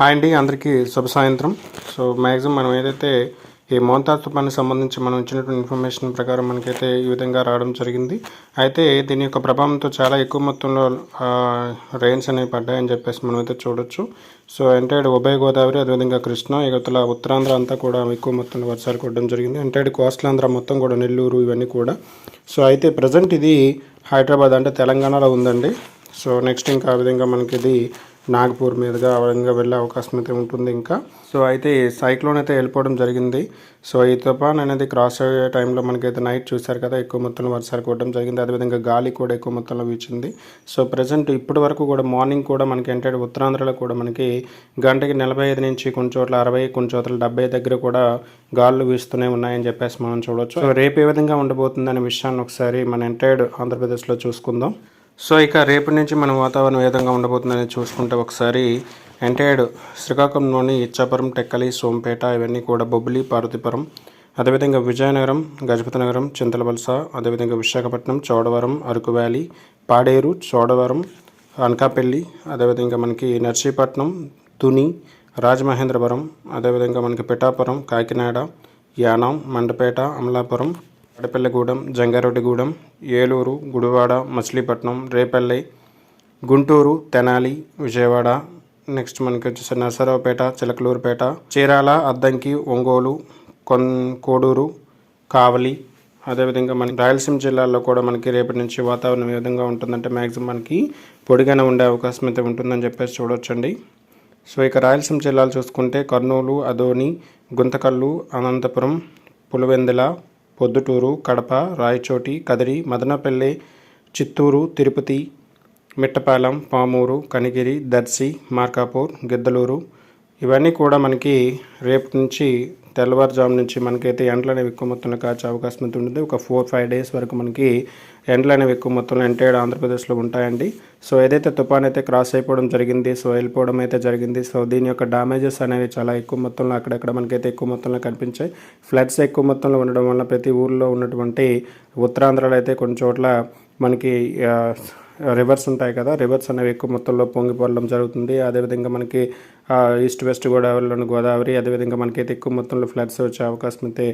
Hi అండి అందరికీ శుభ సాయంత్రం. సో మ్యాక్సిమం మనం ఏదైతే ఈ మోంతాజ్ సంబంధించి మనం ఇచ్చినటువంటి ఇన్ఫర్మేషన్ ప్రకారం మనకైతే ఈ విధంగా రావడం జరిగింది. అయితే దీని యొక్క ప్రభావంతో చాలా ఎక్కువ మొత్తంలో రెయిన్స్ అనేవి పడ్డాయని చెప్పేసి మనం అయితే చూడొచ్చు. సో ఎంటైడ్ ఉభయ గోదావరి అదేవిధంగా కృష్ణ ఇవతల ఉత్తరాంధ్ర అంతా కూడా ఎక్కువ మొత్తంలో వర్షాలు కొట్టడం జరిగింది. ఎంటైడ్ కోస్టలాంధ్ర మొత్తం కూడా నెల్లూరు ఇవన్నీ కూడా. సో అయితే ప్రజెంట్ ఇది హైదరాబాద్ అంటే తెలంగాణలో ఉందండి. సో నెక్స్ట్ ఇంకా ఆ విధంగా మనకి ఇది నాగపూర్ మీదుగా ఆ వెళ్ళే అవకాశం అయితే ఉంటుంది ఇంకా. సో అయితే సైక్లోన్ అయితే వెళ్ళిపోవడం జరిగింది. సో ఈ తుఫాన్ అనేది క్రాస్ అయ్యే టైంలో మనకైతే నైట్ చూశారు కదా ఎక్కువ మొత్తంలో వర్షాలు కొట్టడం జరిగింది. అదేవిధంగా గాలి కూడా ఎక్కువ మొత్తంలో వీచింది. సో ప్రజెంట్ ఇప్పటి వరకు కూడా మార్నింగ్ కూడా మనకి ఏంటంటే ఉత్తరాంధ్రలో కూడా మనకి గంటకి నలభై ఐదు నుంచి కొన్ని చోట్ల అరవై కొన్ని చోట్ల డెబ్బై దగ్గర కూడా గాలులు వీస్తూనే ఉన్నాయని చెప్పేసి మనం చూడవచ్చు సో రేపు ఏ విధంగా ఉండబోతుంది అనే విషయాన్ని ఒకసారి మన ఎంటైర్డ్ ఆంధ్రప్రదేశ్లో చూసుకుందాం. సో ఇక రేపటి నుంచి మన వాతావరణం ఏ విధంగా ఉండబోతుందని చూసుకుంటే ఒకసారి ఎంటైర్డ్ శ్రీకాకుళంలోని ఇచ్చాపురం టెక్కలి సోంపేట ఇవన్నీ కూడా బొబ్బిలి పార్వతీపురం అదేవిధంగా విజయనగరం గజపతి నగరం చింతలవలస అదేవిధంగా విశాఖపట్నం చోడవరం అరకు వ్యాలీ పాడేరు చోడవరం అనకాపల్లి అదేవిధంగా మనకి నర్సీపట్నం తుని రాజమహేంద్రవరం అదేవిధంగా మనకి పిఠాపురం కాకినాడ యానం మండపేట అమలాపురం అడపల్లిగూడెం జంగారెడ్డిగూడెం ఏలూరు గుడివాడ మచిలీపట్నం రేపల్లి గుంటూరు తెనాలి విజయవాడ నెక్స్ట్ మనకి వచ్చేసి నరసరావుపేట చిలకలూరుపేట చీరాల అద్దంకి ఒంగోలు కొన్ కోడూరు కావలి అదేవిధంగా మనకి రాయలసీమ జిల్లాల్లో కూడా మనకి రేపటి నుంచి వాతావరణం ఏ విధంగా ఉంటుందంటే మ్యాక్సిమం మనకి పొడిగానే ఉండే అవకాశం అయితే ఉంటుందని చెప్పేసి చూడొచ్చండి. సో ఇక రాయలసీమ జిల్లాలు చూసుకుంటే కర్నూలు అదోని గుంతకల్లు అనంతపురం పులివెందుల పొద్దుటూరు కడప రాయచోటి కదిరి మదనపల్లి చిత్తూరు తిరుపతి మిట్టపాలెం పామూరు కనిగిరి దర్శి మార్కాపూర్ గిద్దలూరు ఇవన్నీ కూడా మనకి రేపు నుంచి తెల్లవారుజాము నుంచి మనకైతే ఎండలు అనేవి ఎక్కువ మొత్తంలో కాచే అవకాశం అయితే ఉంటుంది. ఒక ఫోర్ ఫైవ్ డేస్ వరకు మనకి ఎండలు అనేవి ఎక్కువ మొత్తంలో ఎంటైడ్ ఆంధ్రప్రదేశ్లో ఉంటాయండి. సో ఏదైతే తుఫాన్ అయితే క్రాస్ అయిపోవడం జరిగింది సో వెళ్ళిపోవడం అయితే జరిగింది సో దీని యొక్క డ్యామేజెస్ అనేవి చాలా ఎక్కువ మొత్తంలో అక్కడక్కడ మనకైతే ఎక్కువ మొత్తంలో కనిపించాయి. ఫ్లడ్స్ ఎక్కువ మొత్తంలో ఉండడం వల్ల ప్రతి ఊర్లో ఉన్నటువంటి ఉత్తరాంధ్రలో అయితే కొన్ని చోట్ల మనకి రివర్స్ ఉంటాయి కదా. రివర్స్ అనేవి ఎక్కువ మొత్తంలో పొంగిపోవడం జరుగుతుంది. అదేవిధంగా మనకి ఈస్ట్ వెస్ట్ గోదావరిలోని గోదావరి అదేవిధంగా మనకైతే ఎక్కువ మొత్తంలో ఫ్లడ్స్ వచ్చే అవకాశం అయితే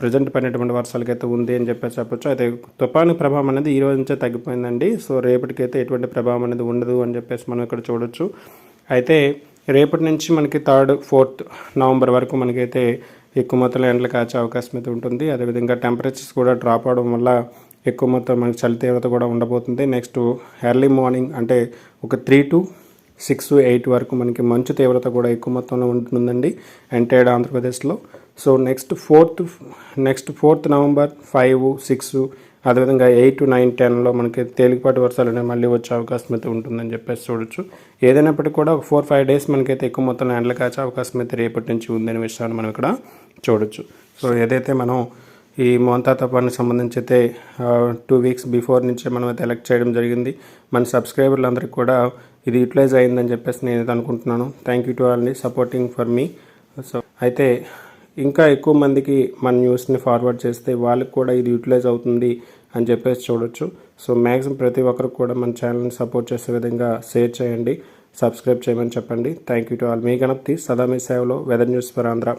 ప్రజెంట్ పడినటువంటి వర్షాలకి అయితే ఉంది అని చెప్పేసి చెప్పొచ్చు. అయితే తుఫాను ప్రభావం అనేది ఈ రోజు నుంచే తగ్గిపోయిందండి. సో రేపటికైతే ఎటువంటి ప్రభావం అనేది ఉండదు అని చెప్పేసి మనం ఇక్కడ చూడొచ్చు. అయితే రేపటి నుంచి మనకి థర్డ్ ఫోర్త్ నవంబర్ వరకు మనకైతే ఎక్కువ మొత్తంలో ఎండలు కాచే అవకాశం అయితే ఉంటుంది. అదేవిధంగా టెంపరేచర్స్ కూడా డ్రాప్ అవడం వల్ల ఎక్కువ మొత్తం మనకి చలి తీవ్రత కూడా ఉండబోతుంది. నెక్స్ట్ ఎర్లీ మార్నింగ్ అంటే ఒక త్రీ టు సిక్స్ ఎయిట్ వరకు మనకి మంచు తీవ్రత కూడా ఎక్కువ మొత్తంలో ఉంటుందండి ఎంటైర్డ్ ఆంధ్రప్రదేశ్లో. So next fourth next fourth November five six అదేవిధంగా ఎయిట్ నైన్ టెన్లో మనకి తేలికపాటి వర్షాలు అనేవి మళ్ళీ వచ్చే అవకాశం అయితే ఉంటుందని చెప్పేసి చూడొచ్చు. ఏదైనప్పటికీ కూడా ఫోర్ ఫైవ్ డేస్ మనకైతే ఎక్కువ మొత్తంలో ఎండలు కాచే అవకాశం అయితే రేపటి నుంచి ఉందనే విషయాన్ని మనం ఇక్కడ చూడొచ్చు. సో ఏదైతే మనం ఈ మోంతా తపానికి సంబంధించి అయితే టూ వీక్స్ బిఫోర్ నుంచే మనం అయితే ఎలక్ట్ చేయడం జరిగింది. మన సబ్స్క్రైబర్లందరికీ కూడా ఇది యూటిలైజ్ అయిందని చెప్పేసి నేను అనుకుంటున్నాను. థ్యాంక్ యూ టు ఆల్ని సపోర్టింగ్ ఫర్ మీ సో అయితే ఇంకా ఎక్కువ మందికి మన న్యూస్ని ఫార్వర్డ్ చేస్తే వాళ్ళకి కూడా ఇది యూటిలైజ్ అవుతుంది అని చెప్పేసి చూడొచ్చు. సో మ్యాక్సిమం ప్రతి ఒక్కరికి కూడా మన ఛానల్ని సపోర్ట్ చేసే విధంగా షేర్ చేయండి. సబ్స్క్రైబ్ చేయమని చెప్పండి. థ్యాంక్ యూ టు ఆల్ మీ గణపతి సదా మీ సేవలో వెదర్ న్యూస్ ఫర్ ఆంధ్ర